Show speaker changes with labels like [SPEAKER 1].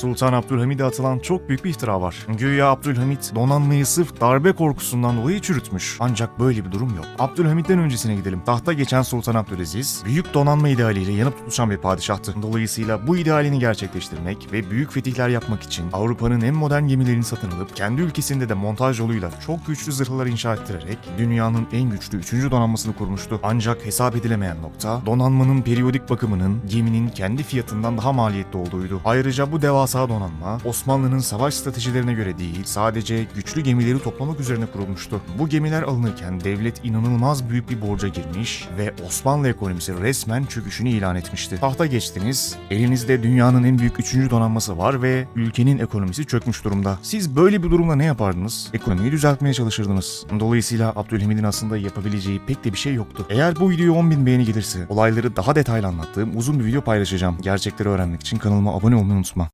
[SPEAKER 1] Sultan Abdülhamid'e atılan çok büyük bir iftira var. Güya Abdülhamit donanmayı sırf darbe korkusundan dolayı çürütmüş. Ancak böyle bir durum yok. Abdülhamid'den öncesine gidelim. Tahta geçen Sultan Abdülaziz, büyük donanma idealiyle yanıp tutuşan bir padişahtı. Dolayısıyla bu idealini gerçekleştirmek ve büyük fetihler yapmak için Avrupa'nın en modern gemilerini satın alıp kendi ülkesinde de montaj yoluyla çok güçlü zırhlar inşa ettirerek dünyanın en güçlü 3. donanmasını kurmuştu. Ancak hesap edilemeyen nokta donanmanın periyodik bakımının geminin kendi fiyatından daha maliyetli olduğuydu. Ayrıca bu devasa donanma Osmanlı'nın savaş stratejilerine göre değil sadece güçlü gemileri toplamak üzerine kurulmuştu. Bu gemiler alınırken devlet inanılmaz büyük bir borca girmiş ve Osmanlı ekonomisi resmen çöküşünü ilan etmişti. Tahta geçtiniz, elinizde dünyanın en büyük 3. donanması var ve ülkenin ekonomisi çökmüş durumda. Siz böyle bir durumda ne yapardınız? Ekonomiyi düzeltmeye çalışırdınız. Dolayısıyla Abdülhamid'in aslında yapabileceği pek de bir şey yoktu. Eğer bu videoya 10.000 beğeni gelirse olayları daha detaylı anlattığım uzun bir video paylaşacağım. Gerçekleri öğrenmek için kanalıma abone olmayı unutma.